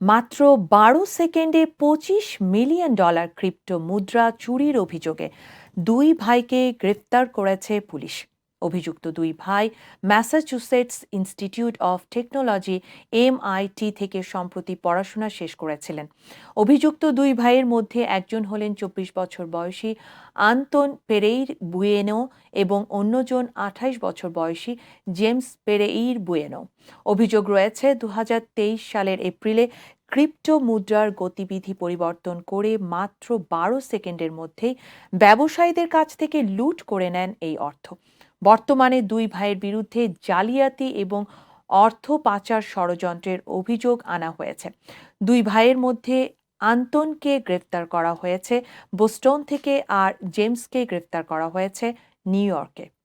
মাত্র বারো সেকেন্ডে পঁচিশ মিলিয়ন ডলার ক্রিপ্টো মুদ্রা চুরির অভিযোগে দুই ভাইকে গ্রেপ্তার করেছে পুলিশ। অভিযুক্ত দুই ভাই Massachusetts Institute of Technology MIT থেকে সম্প্রতি পড়াশোনা শেষ করেছিলেন। অভিযুক্ত দুই ভাইয়ের মধ্যে একজন হলেন চব্বিশ বছর বয়সী আন্তন পেরেইর বুয়েনো এবং অন্যজন আঠাইশ বছর বয়সী জেমস পেরেইর বুয়েনো। অভিযোগ রয়েছে দু হাজার তেইশ সালের এপ্রিলে ক্রিপ্টো মুদ্রার গতিবিধি পরিবর্তন করে মাত্র বারো সেকেন্ডের মধ্যেই ব্যবসায়ীদের কাছ থেকে লুট করে নেন এই অর্থ। বর্তমানে দুই ভাইয়ের বিরুদ্ধে জালিয়াতি এবং অর্থ পাচার ষড়যন্ত্রের অভিযোগ আনা হয়েছে। দুই ভাইয়ের মধ্যে আন্তনকে গ্রেফতার করা হয়েছে, বোস্টন থেকে আর জেমসকে গ্রেফতার করা হয়েছে নিউ ইয়র্কে।